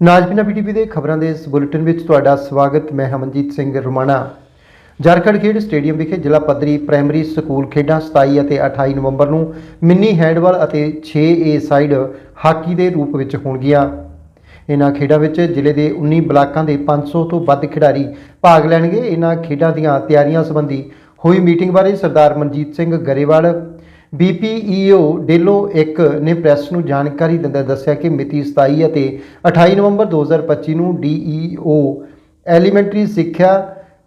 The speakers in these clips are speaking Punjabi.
ਨਾਜਪੀਨਾ ਪੀਟੀਪੀ ਦੇ ਖਬਰਾਂ ਦੇ ਇਸ ਬੁਲੇਟਿਨ ਵਿੱਚ ਤੁਹਾਡਾ ਸਵਾਗਤ, ਮੈਂ ਹਮਨਜੀਤ ਸਿੰਘ ਰਮਾਣਾ। ਝਾਰਖੰਡ ਖੇਡ ਸਟੇਡੀਅਮ ਵਿਖੇ ਜ਼ਿਲ੍ਹਾ ਪੱਧਰੀ ਪ੍ਰਾਇਮਰੀ ਸਕੂਲ ਖੇਡਾਂ 27 ਅਤੇ 28 ਨਵੰਬਰ ਨੂੰ ਮਿੰਨੀ ਹੈਂਡਬਾਲ ਅਤੇ 6A ਸਾਈਡ ਹਾਕੀ ਦੇ ਰੂਪ ਵਿੱਚ ਹੋਣਗੀਆਂ। ਇਹਨਾਂ ਖੇਡਾਂ ਵਿੱਚ ਜ਼ਿਲ੍ਹੇ ਦੇ 19 ਬਲਾਕਾਂ ਦੇ 500 ਤੋਂ ਵੱਧ ਖਿਡਾਰੀ ਭਾਗ ਲੈਣਗੇ। ਇਹਨਾਂ ਖੇਡਾਂ ਦੀਆਂ ਤਿਆਰੀਆਂ ਸੰਬੰਧੀ ਹੋਈ ਮੀਟਿੰਗ ਬਾਰੇ ਸਰਦਾਰ ਮਨਜੀਤ ਸਿੰਘ ਗਰੇਵਾਲ ਬੀਪੀਈਓ ਡੇਲੋ 1 ਨੇ ਪ੍ਰੈਸ ਨੂੰ ਜਾਣਕਾਰੀ ਦਿੰਦਿਆਂ ਦੱਸਿਆ ਕਿ ਮਿਤੀ 27 ਅਤੇ 28 ਨਵੰਬਰ 2025 ਨੂੰ ਡੀਈਓ ਐਲੀਮੈਂਟਰੀ ਸਿੱਖਿਆ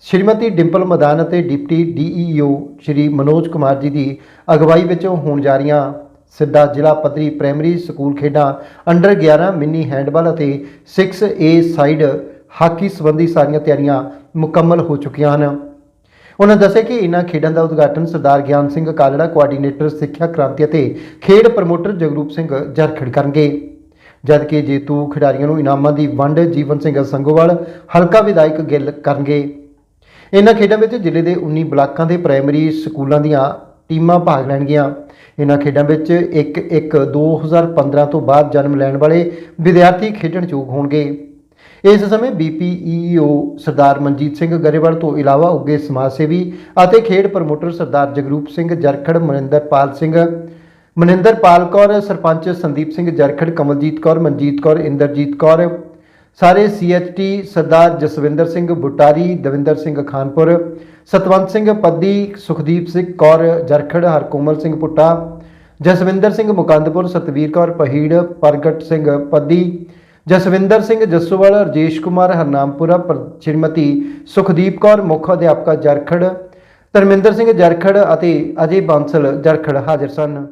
ਸ਼੍ਰੀਮਤੀ ਡਿੰਪਲ ਮਦਾਨ ਅਤੇ ਡਿਪਟੀ ਡੀਈਓ ਸ਼੍ਰੀ ਮਨੋਜ ਕੁਮਾਰ ਜੀ ਦੀ ਅਗਵਾਈ ਵਿੱਚ ਹੋਣ ਜਾ ਰਹੀਆਂ ਸਿੱਧਾ ਜ਼ਿਲ੍ਹਾ ਪੱਧਰੀ ਪ੍ਰਾਇਮਰੀ ਸਕੂਲ ਖੇਡਾਂ ਅੰਡਰ 11 ਮਿੰਨੀ ਹੈਂਡਬਾਲ ਅਤੇ 6A ਸਾਈਡ ਹਾਕੀ ਸੰਬੰਧੀ ਸਾਰੀਆਂ ਤਿਆਰੀਆਂ ਮੁਕੰਮਲ ਹੋ ਚੁੱਕੀਆਂ ਹਨ। ਉਹਨਾਂ ਦੱਸਿਆ ਕਿ ਇਹਨਾਂ ਖੇਡਾਂ ਦਾ ਉਦਘਾਟਨ ਸਰਦਾਰ ਗਿਆਨ ਸਿੰਘ ਕਾਲੜਾ ਕੋਆਰਡੀਨੇਟਰ ਸਿੱਖਿਆ ਕ੍ਰਾਂਤੀ ਅਤੇ ਖੇਡ ਪ੍ਰਮੋਟਰ ਜਗਰੂਪ ਸਿੰਘ ਜਰਖੜ ਕਰਨਗੇ। ਜਦਕਿ ਜੇਤੂ ਖਿਡਾਰੀਆਂ ਨੂੰ ਇਨਾਮਾਂ ਦੀ ਵੰਡ ਜੀਵਨ ਸਿੰਘ ਸੰਗੋਵਾਲ ਹਲਕਾ ਵਿਧਾਇਕ ਗਿੱਲ ਕਰਨਗੇ। ਇਹਨਾਂ ਖੇਡਾਂ ਵਿੱਚ ਜ਼ਿਲ੍ਹੇ ਦੇ 19 ਬਲਾਕਾਂ ਦੇ ਪ੍ਰਾਇਮਰੀ ਸਕੂਲਾਂ ਦੀਆਂ ਟੀਮਾਂ ਭਾਗ ਲੈਣਗੀਆਂ। ਇਹਨਾਂ ਖੇਡਾਂ ਵਿੱਚ 1-1 2015 ਤੋਂ ਬਾਅਦ ਜਨਮ ਲੈਣ ਵਾਲੇ ਵਿਦਿਆਰਥੀ ਖੇਡਣ ਯੋਗ ਹੋਣਗੇ। ਇਸ ਸਮੇਂ ਬੀਪੀਈਓ ਸਰਦਾਰ ਮਨਜੀਤ ਸਿੰਘ ਗਰੇਵਾਲ ਤੋਂ ਇਲਾਵਾ ਉੱਗੇ ਸਮਾਜ ਸੇਵੀ ਅਤੇ ਖੇਡ ਪ੍ਰਮੋਟਰ ਸਰਦਾਰ ਜਗਰੂਪ ਸਿੰਘ ਜਰਖੜ, ਮਨਿੰਦਰਪਾਲ ਸਿੰਘ, ਮਨਿੰਦਰਪਾਲ ਕੌਰ, ਸਰਪੰਚ ਸੰਦੀਪ ਸਿੰਘ ਜਰਖੜ, ਕਮਲਜੀਤ ਕੌਰ, ਮਨਜੀਤ ਕੌਰ, ਇੰਦਰਜੀਤ ਕੌਰ, ਸਾਰੇ ਸੀਐਚਟੀ ਸਰਦਾਰ ਜਸਵਿੰਦਰ ਸਿੰਘ ਬੁਟਾਰੀ, ਦਵਿੰਦਰ ਸਿੰਘ ਖਾਨਪੁਰ, ਸਤਵੰਤ ਸਿੰਘ ਪੱਦੀ, ਸੁਖਦੀਪ ਸਿੰਘ ਕੌਰ ਜਰਖੜ, ਹਰਕੋਮਲ ਸਿੰਘ ਪੁੱਟਾ, ਜਸਵਿੰਦਰ ਸਿੰਘ ਮੁਕੰਦਪੁਰ, ਸਤਵੀਰ ਕੌਰ ਪਹੀੜ, ਪ੍ਰਗਟ ਸਿੰਘ ਪੱਦੀ ਜਸਵਿੰਦਰ ਸਿੰਘ ਜੱਸੋਵਾਲ, ਰਜੇਸ਼ ਕੁਮਾਰ, ਹਰਨਾਮਪੁਰਾ, ਪਰ- ਸ਼੍ਰੀਮਤੀ ਸੁਖਦੀਪ ਕੌਰ, ਮੁੱਖ ਅਧਿਆਪਕਾ ਜਰਖੜ, ਧਰਮਿੰਦਰ ਸਿੰਘ ਜਰਖੜ ਅਤੇ ਅਜੇ ਬਾਂਸਲ ਜਰਖੜ ਹਾਜ਼ਰ ਸਨ।